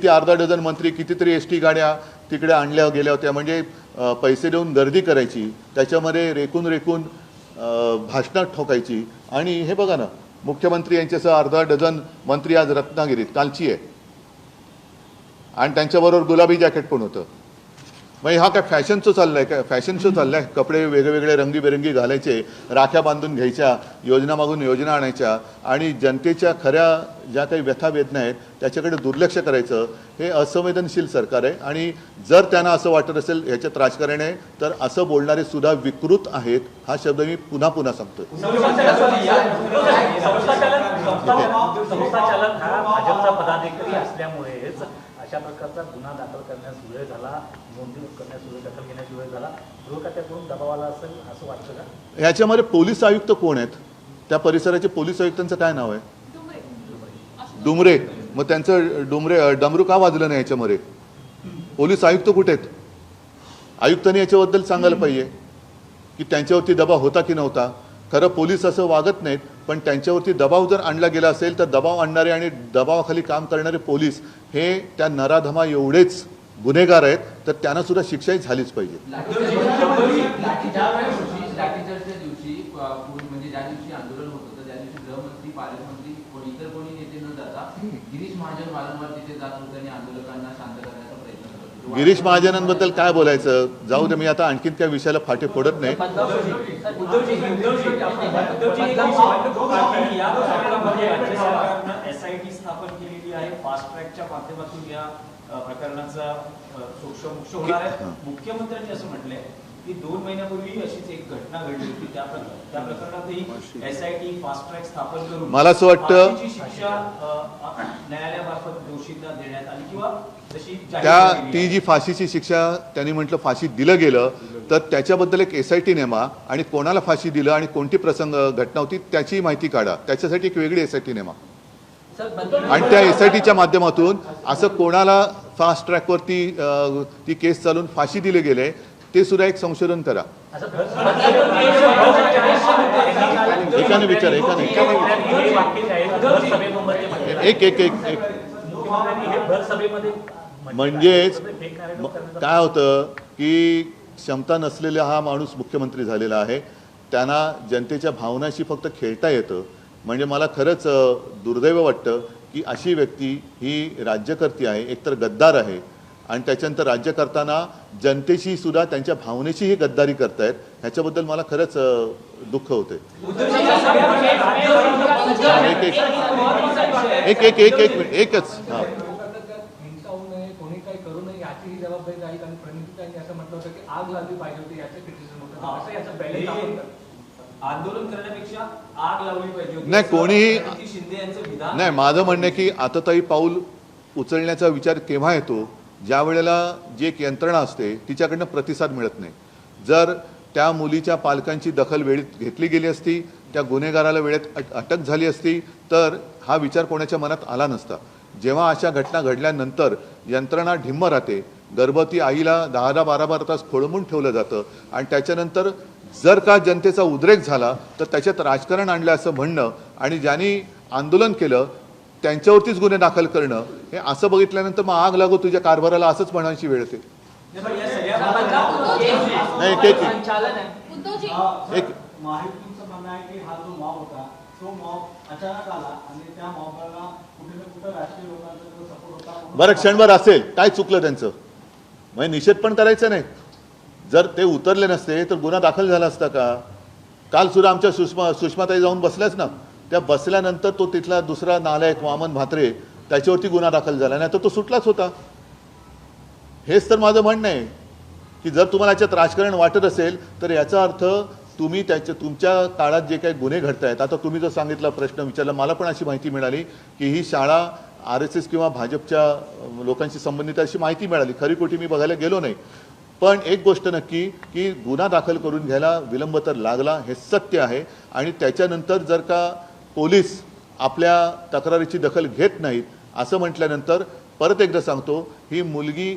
किती अर्धा डझन मंत्री कितीतरी एस टी गाड्या तिकडे आणल्या गेल्या होत्या. म्हणजे पैसे देऊन गर्दी करायची त्याच्यामध्ये रेकून रेकून भाषणात ठोकायची. आणि हे बघा ना मुख्यमंत्री यांच्यासह अर्धा डझन मंत्री आज रत्नागिरीत कालची आहे. आणि त्यांच्याबरोबर गुलाबी जॅकेट पण होतं. मग हा काय फॅशनचं चाललंय? काय फॅशन शो चाललाय? कपडे वेगवेगळे रंगीबेरंगी घालायचे राख्या बांधून घ्यायच्या योजना मागून योजना आणायच्या आणि जनतेच्या खऱ्या ज्या काही व्यथा वेदना आहेत त्याच्याकडे दुर्लक्ष करायचं हे असंवेदनशील सरकार आहे. आणि जर त्यांना असं वाटत असेल ह्याच्यात राजकारण आहे तर असं बोलणारे सुद्धा विकृत आहेत हा शब्द मी पुन्हा पुन्हा सांगतोय. हा अशा प्रकारचा गुन्हा दाखल करण्यास वेळ झाला नोंदणी करण्यास वेळ दाखल घेण्यास वेळ झाला. गृहखात्याकडून दबाव आला असेल असं वाटतं का? ह्याच्यामध्ये पोलीस आयुक्त कोण आहेत? त्या परिसराचे पोलीस आयुक्तांचं काय नाव आहे? डुमरे. मग त्यांचं डुमरे डमरू का वाजलं नाही याच्यामध्ये? पोलीस आयुक्त कुठे आहेत? आयुक्तांनी याच्याबद्दल सांगायला पाहिजे की त्यांच्यावरती दबाव होता की नव्हता? खरं पोलीस असं वागत नाहीत पण त्यांच्यावरती दबाव जर आणला गेला असेल तर दबाव आणणारे आणि दबावाखाली काम करणारे पोलीस हे त्या नराधमा एवढेच गुन्हेगार आहेत तर त्यांना सुद्धा शिक्षाही झालीच पाहिजे. गिरीश महाजन वारंवार तिथे जात होते आणि आंदोलकांना शांत गिरीश महाजनांबद्दल काय बोलायचं? जाऊ दे मी आता आणखीन त्या विषयाला फाटे फोडत नाही. एसआयटी स्थापन केलेली आहे फास्ट ट्रॅकच्या माध्यमातून या अ, प्रकरणाचा अ, सोक्ष मोक्ष होणार आहे मुख्यमंत्र्यांनी असं म्हटलंय की दोन महिन्यापूर्वी अशीच एक घटना घडली होती त्या त्या प्रकरणातही एसआयटी फास्ट ट्रॅक स्थापन करून मला असं वाटतं- शिक्षा न्यायालयामार्फत दोषींना देण्यात आली किंवा त्या ती. जी फाशीची शिक्षा त्यांनी म्हटलं फाशी दिलं गेलं तर त्याच्याबद्दल एक एस आय टी नेमा आणि कोणाला फाशी दिलं आणि कोणती प्रसंग घटना होती त्याची माहिती काढा. त्याच्यासाठी एक वेगळी एस आय टी नेमा. आणि त्या एस आय टीच्या माध्यमातून असं कोणाला फास्ट ट्रॅकवरती ती केस चालून फाशी दिले गेले ते सुद्धा एक संशोधन करा. एकाने विचार एकाने. एक एक एक एक आहे. म्हणजेच काय होतं? की क्षमता नसलेला हा माणूस मुख्यमंत्री झालेला आहे. त्यांना जनतेच्या भावनाशी फक्त खेळता येतं. म्हणजे मला खरंच दुर्दैव वाटतं की अशी व्यक्ती ही राज्यकर्ती आहे एकतर गद्दार आहे. आणि त्याच्यानंतर राज्य करताना जनतेशी सुद्धा त्यांच्या भावनेशीही गद्दारी करतायत. ह्याच्याबद्दल मला खरंच दुःख होते एक एक एक एक एक मिनिट एकच हां हिंसा होऊ नये कोणी काही करू नये याची ही जबाबदारी राहील आणि प्रणितीताईंनी असं म्हटलं होतं की आग लागली पाहिजे होती याचं क्रिटिसिझम होतं तर असं याचं बॅलेन्स आपण हे आंदोलन करण्यापेक्षा आग लावली पाहिजे होती. नाही, कोणीही- असं प्रणिती शिंदे यांचं विधान नाही माझं म्हणणं आहे की आताताई पाऊल उचलण्याचा विचार केव्हा येतो? ज्या वेळेला जी एक यंत्रणा असते तिच्याकडनं प्रतिसाद मिळत नाही. जर त्या मुलीच्या पालकांची दखल वेळेत घेतली गेली असती त्या गुन्हेगाराला वेळेत अट- अटक झाली असती तर हा विचार कोणाच्या मनात आला नसता. जेव्हा अशा घटना घडल्यानंतर यंत्रणा ढिम्म राहते गर्भवती आईला दहा दहा बारा बारा तास खोळंबून ठेवलं जातं. आणि त्याच्यानंतर जर का जनतेचा उद्रेक झाला तर त्याच्यात राजकारण आणलं असं म्हणणं आणि ज्यांनी आंदोलन केलं त्यांच्यावरतीच गुन्हे दाखल करणं हे असं बघितल्यानंतर मग आग लागो तुझ्या कारभाराला असंच म्हणायची वेळ येते. नाही, एक एक तो बरं क्षणभर असेल काय चुकलं त्यांचं? म्हणजे निषेध पण करायचा नाही. जर ते उतरले नसते तर गुन्हा दाखल झाला असता का? काल सुद्धा आमच्या सुषमा सुषमाताई जाऊन बसल्याच ना. त्या बसल्यानंतर तो तिथला दुसरा नालायक वामन म्हात्रे त्याच्यावरती गुन्हा दाखल झाला. नाही तर तो सुटलाच होता. हेच तर माझं म्हणणं आहे की जर तुम्हाला याच्यात राजकारण वाटत असेल तर याचा अर्थ तुम्ही त्याच्या तुमच्या काळात जे काही गुन्हे घडत आहेत आता तुम्ही जो सांगितला प्रश्न विचारला मला पण अशी माहिती मिळाली की ही शाळा आर एस एस किंवा भाजपच्या लोकांशी संबंधित अशी माहिती मिळाली. खरी खोटी मी बघायला गेलो नाही. पण एक गोष्ट नक्की की गुन्हा दाखल करून घ्यायला विलंब तर लागला हे सत्य आहे. आणि त्याच्यानंतर जर का पोलीस आपल्या तक्रारीची दखल घेत नाहीत असं म्हटल्यानंतर परत एकदा सांगतो ही मुलगी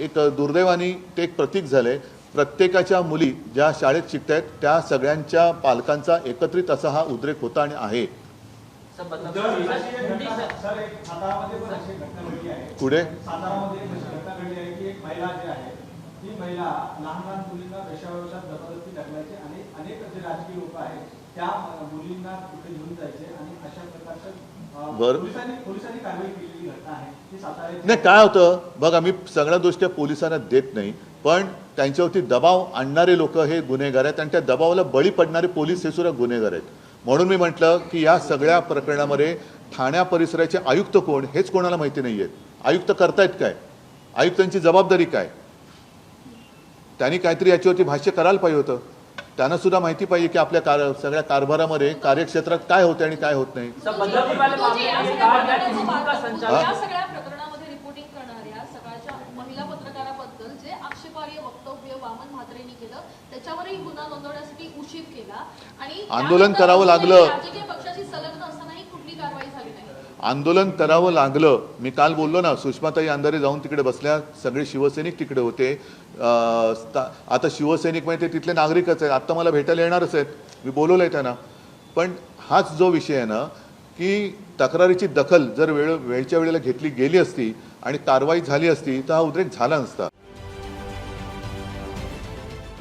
एक दुर्दैवानी ते एक प्रतीक झालंय. प्रत्येकाच्या मुली ज्या शाळेत शिकत आहेत त्या सगळ्यांच्या पालकांचा एकत्रित असा हा उद्रेक होता आणि आहे. पुढे? ती महिला लहान लहान मुलींना जबरदस्ती आणि अनेक जे राजकीय लोक आहेत त्या मुलींना घेऊन जायचे आणि अशा पोलिसांनी कारवाई केलेली घटना आहे ती सातारा नाही काय होतं? बघा मी सगळ्या दृष्ट्या पोलिसांना देत नाही पण त्यांच्यावरती दबाव आणणारे लोक हे गुन्हेगार आहेत आणि त्या दबावाला बळी पडणारे पोलीस हे सुद्धा गुन्हेगार आहेत. म्हणून मी म्हटलं की या सगळ्या प्रकरणामध्ये ठाण्या परिसराचे आयुक्त कोण हेच कोणाला माहिती नाही आहेत आयुक्त करतायत काय? आयुक्तांची जबाबदारी काय? त्यांनी काहीतरी याच्यावरती भाष्य करायला पाहिजे होतं. त्यांना सुद्धा माहिती पाहिजे की आपल्या कार सगळ्या कारभारामध्ये कार्यक्षेत्रात काय होते आणि काय होत नाही तो जे या सगळ्या प्रकरणाचं पाहतो, हा? या सगळ्या प्रकरणामध्ये रिपोर्टिंग करणाऱ्या सकाळच्या महिला पत्रकाराबद्दल जे आक्षेपार्ह वक्तव्य म्हात्रेंनी केलं. त्याच्यावरही गुन्हा नोंदवण्यासाठी उशीर केला. आणि आंदोलन करावं लागलं. राजकीय पक्षाशी संलग्न असतानाही कुठली कारवाई झाली नाही. आंदोलन करावं लागलं. मी काल बोललो ना सुषमाताई अंधारे जाऊन तिकडे बसल्या. सगळे शिवसैनिक तिकडे होते. आता शिवसैनिक म्हणजे ते तिथले नागरिकच आहेत. आत्ता मला भेटायला येणारच आहेत. मी बोलवलं आहे त्यांना. पण हाच जो विषय आहे ना की तक्रारीची दखल जर वेळ वेळच्या वेळेला घेतली गेली असती आणि कारवाई झाली असती तर हा उद्रेक झाला नसता.